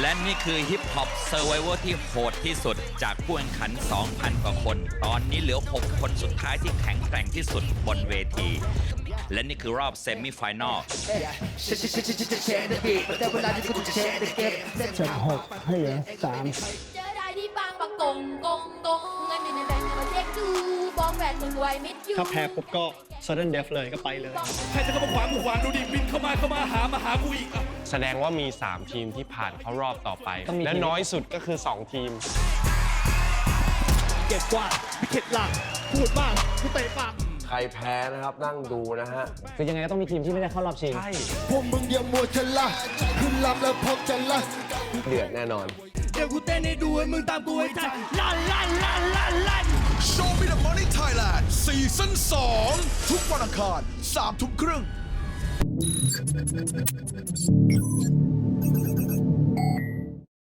และนี่คือฮิปฮอปเซอร์ไวเวอร์ที่โหดที่สุด จากผู้แข่งขัน 2,000 กว่าคน ตอนนี้เหลือ 6 คนสุดท้ายที่แข็งแกร่งที่สุดบนเวที และนี่คือรอบเซมิไฟแนอลจากหกให้เหลือสามเจอได้ที่บางประกงกงกงเงินอยู่ในแบงค์มาเช็คดูบอกแฟนมึงไว้มิดอยู่ถ้าแพ้ปุ๊บก็ sudden death เลยก็ไปเลย ใครจะเข้ามาขวางกูขวางดูดิบินเข้ามาเข้ามาหามาหากูอีกอะ แสดงว่ามี 3 ทีมที่ผ่านเข้ารอบต่อไปและน้อยสุดก็คือ 2 ทีม เก็บกวาดพิเข็ดหลักพูดบ้างกูเตะปาก ใครแพ้นะครับนั่งดูนะฮะ คือยังไงก็ต้องมีทีมที่ไม่ได้เข้ารอบชิง พวกมึงอย่ามัวจะละขึ้นลำแล้วพบจะละเดือดแน่นอน เดี๋ยวกูเต้นให้ดูให้มึงตามกูให้ทันลั่นลั่นลั่นลั่นลั่น Show me the money Thailand ซีซั่น2ทุกวันอังคาร3ทุ่มครึ่ง